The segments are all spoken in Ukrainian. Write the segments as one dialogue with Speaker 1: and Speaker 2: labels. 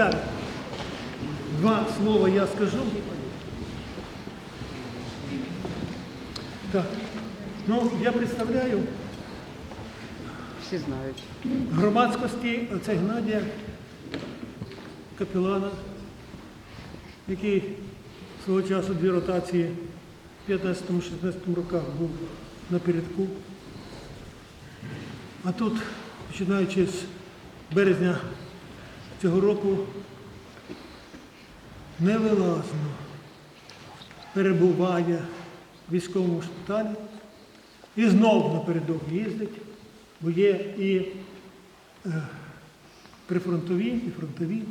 Speaker 1: Так, два слова я скажу. Так, ну я представляю
Speaker 2: Всі знають.
Speaker 1: громадськості оце Геннадія Капелана, який свого часу дві ротації в 15-16 роках був напередку. А тут, починаючи з березня цього року, невилазно перебуває в військовому шпиталі і знов напередок їздить, бо є і е, прифронтові, і фронтові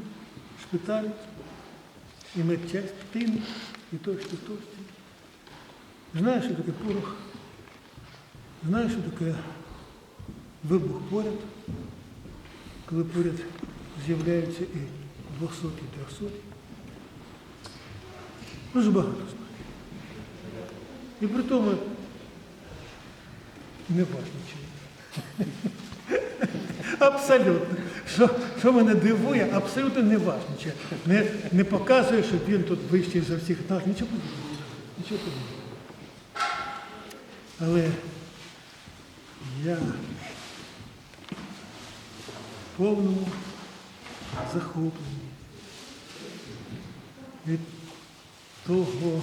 Speaker 1: шпиталі, і медчастини, і тощо, і тощо. Знаєш, що таке порох, знаєш, що таке вибух поряд, коли поряд з'являються і 200, і 300. Дуже багато знаю. І при тому не важничаю. Абсолютно. Що, що мене дивує, абсолютно не важничає. Не, не показує, що він тут вищий за всіх нас. Нічого подібного. Нічого подібного. Але я в повному захопленні від того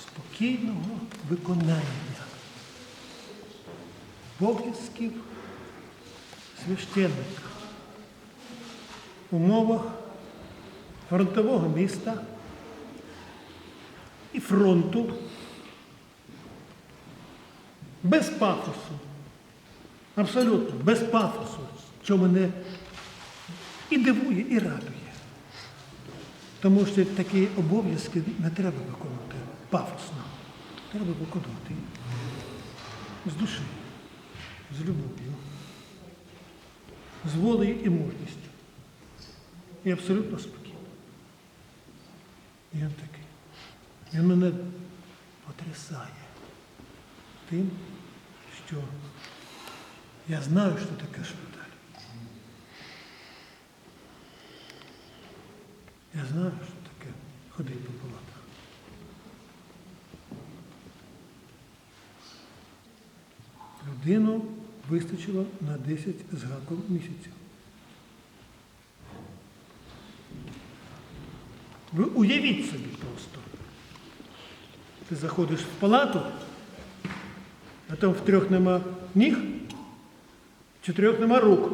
Speaker 1: спокійного виконання обов'язків священника в умовах фронтового міста і фронту без пафосу. Абсолютно, без пафосу, що мене і дивує, і радує. Тому що такі обов'язки не треба виконувати пафосно. Треба виконувати з душі, з любов'ю, з волею і мужністю. І абсолютно спокійно. І він такий. Він мене потрясає тим, що я знаю, що таке шпиталь. Я знаю, що таке ходити по палатах. Людину вистачило на 10 з гаком місяців. Ви уявіть собі просто. Ти заходиш в палату, а там в трьох нема ніг, в чотирьох нема рук.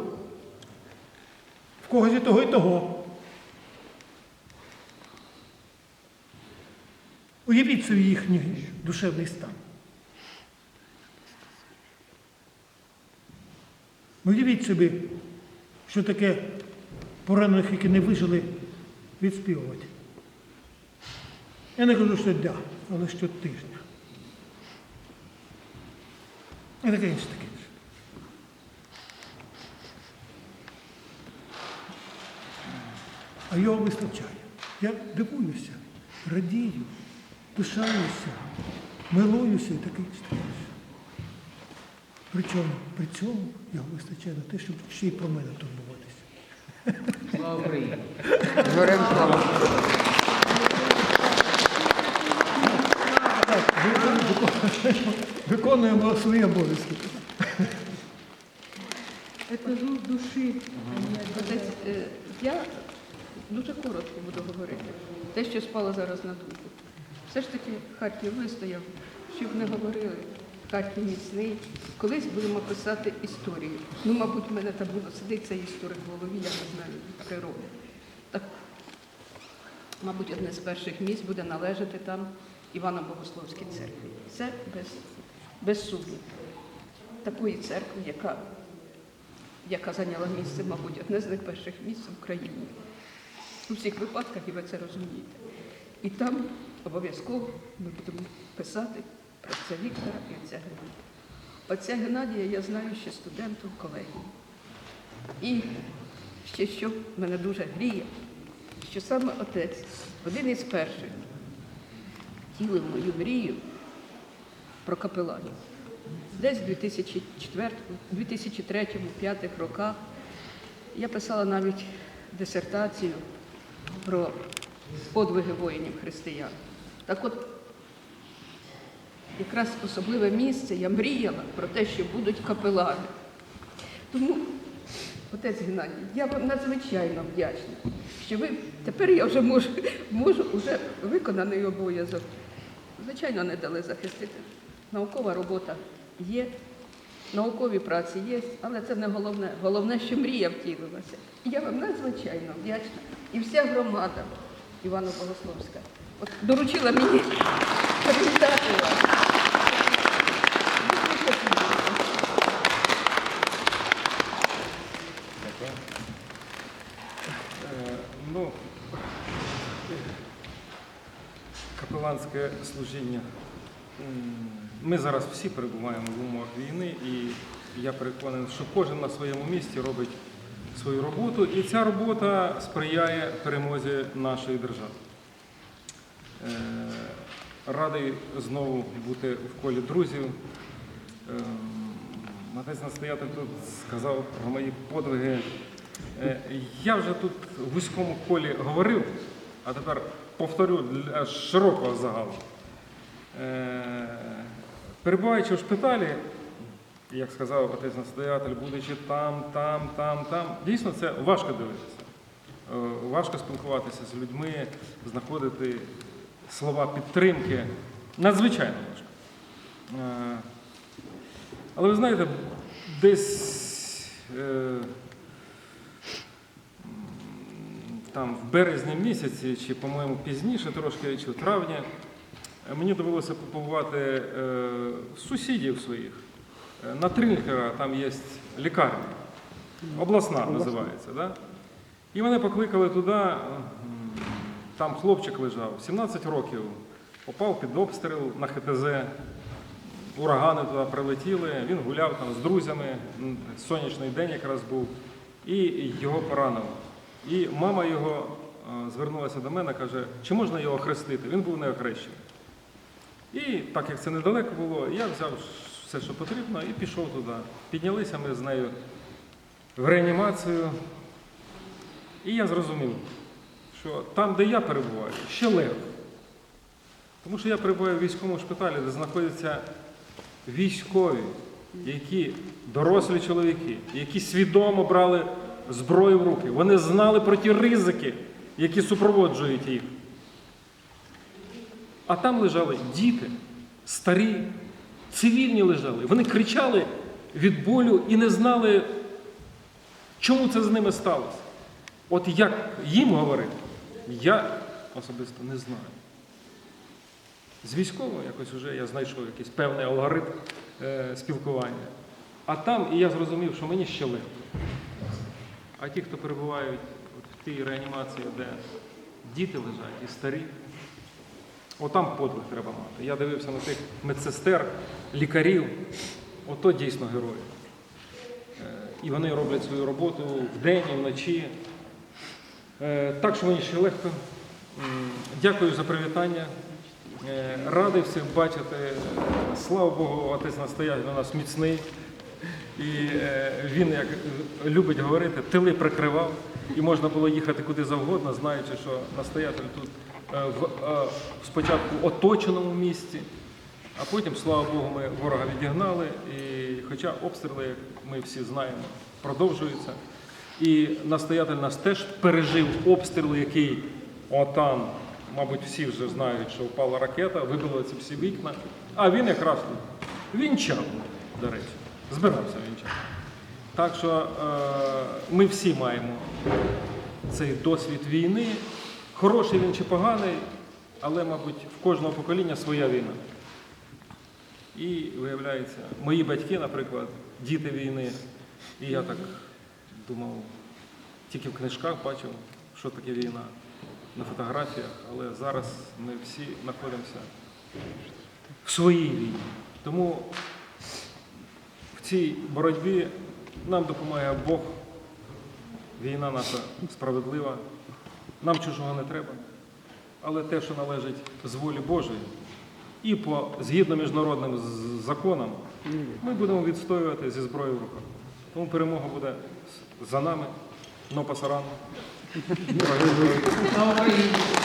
Speaker 1: В когось і того, і того. Уявіть собі їхній душевний стан. Уявіть собі, що таке поранених, які не вижили, відспівувати. Я не кажу, що дня, але щотижня. І таке інше таке. А його вистачає. Я дивуюся, радію, пишаюся, милуюся і таке інше. Причому при цьому його вистачає на те, щоб ще й про мене турбуватися.
Speaker 2: Слава Україні!
Speaker 1: Виконуємо, свої обов'язки.
Speaker 3: Я кажу в душі. Е, я дуже коротко буду говорити. Те, що спало зараз на думку. Все ж таки Харків вистояв, щоб не говорили. Харків міцний. Колись будемо писати історію. Ну, мабуть, в мене там було сидить цей історик в голові, я не знаю, природи. Так, мабуть, одне з перших місць буде належати там Івано-Богословській церкві. Це без, без сумніву. Такої церкви, яка яка зайняла місце, мабуть, одне з найперших місць в Україні. У всіх випадках, і ви це розумієте. І там обов'язково ми будемо писати про отця Віктора і отця Геннадія. Отця Геннадія я знаю ще студентом колегії. І ще що мене дуже гріє, що саме отець, один із перших, тілив мою мрію про капеланів. Десь в 2003-2005 роках я писала навіть дисертацію про подвиги воїнів християн. Так от, якраз особливе місце я мріяла про те, що будуть капелани. Тому, отець Геннадій, я вам надзвичайно вдячна, що ви тепер я вже можу, можу вже виконаний обов'язок. Звичайно, не дали захистити. Наукова робота є, наукові праці є, але це не головне. Головне, що мрія втілилася. Я вам надзвичайно вдячна. І вся громада Івано Богословська от доручила мені привітати вас.
Speaker 4: Е, Ну, капеланське служіння. Ми зараз всі перебуваємо в умовах війни, і я переконаний, що кожен на своєму місці робить свою роботу, і ця робота сприяє перемозі нашої держави. Е, Радий знову бути в колі друзів. Ем, Отець настоятель тут сказав про мої подвиги. Е, Я вже тут в вузькому колі говорив, а тепер повторю для широкого загалу. Е, Перебуваючи в шпиталі, як сказав отець настоятель, будучи там, там, там, там, дійсно це важко дивитися. Е, Важко спілкуватися з людьми, знаходити слова підтримки. Надзвичайно важко. Е, Але ви знаєте, десь е, там в березні місяці, чи, по-моєму, пізніше трошки, чи в травні, мені довелося побувати е, сусідів своїх. На Трильхера там є лікарня, обласна називається. Да? І мене покликали туди, там хлопчик лежав, 17 років, попав під обстріл на ХТЗ. Урагани туди прилетіли, він гуляв там з друзями, сонячний день якраз був, і його поранило. І мама його е, звернулася до мене, каже, чи можна його хрестити? Він був не охрещений. І так як це недалеко було, я взяв все, що потрібно, і пішов туди. Піднялися ми з нею в реанімацію. І я зрозумів, що там, де я перебуваю, ще легко. Тому що я перебуваю в військовому шпиталі, де знаходяться військові, які дорослі чоловіки, які свідомо брали зброю в руки. Вони знали про ті ризики, які супроводжують їх. А там лежали діти, старі, цивільні лежали. Вони кричали від болю і не знали, чому це з ними сталося. От як їм говорити, я особисто не знаю. З військового якось вже я знайшов якийсь певний алгоритм е, спілкування. А там і я зрозумів, що мені ще легко. А ті, хто перебувають в тій реанімації, де діти лежать і старі, отам подвиг треба мати. Я дивився на тих медсестер, лікарів, ото дійсно герої. Е, І вони роблять свою роботу вдень і вночі. Е, Так ще легко. Дякую за привітання. Е, Радий всіх бачити. Слава Богу, отець настоятель у нас міцний. І е, він, як любить говорити, тили прикривав, і можна було їхати куди завгодно, знаючи, що настоятель тут в спочатку оточеному місці, а потім, слава Богу, ми ворога відігнали. І хоча обстріли, як ми всі знаємо, продовжуються. І настоятель нас теж пережив обстріл, який отам, мабуть, всі вже знають, що впала ракета, вибило ці всі вікна. А він якраз вінчав, до речі, збирався вінчати. Так що е, ми всі маємо цей досвід війни. Хороший він чи поганий, але, мабуть, в кожного покоління своя війна. І виявляється, мої батьки, наприклад, діти війни, і я так думав, тільки в книжках бачив, що таке війна на фотографіях, але зараз ми всі знаходимося в своїй війні. Тому в цій боротьбі нам допомагає Бог. Війна наша справедлива, нам чужого не треба. Але те, що належить з волі Божої, і по згідно міжнародним законам, ми будемо відстоювати зі зброєю в руках. Тому перемога буде за нами, но.
Speaker 5: Слава Україні!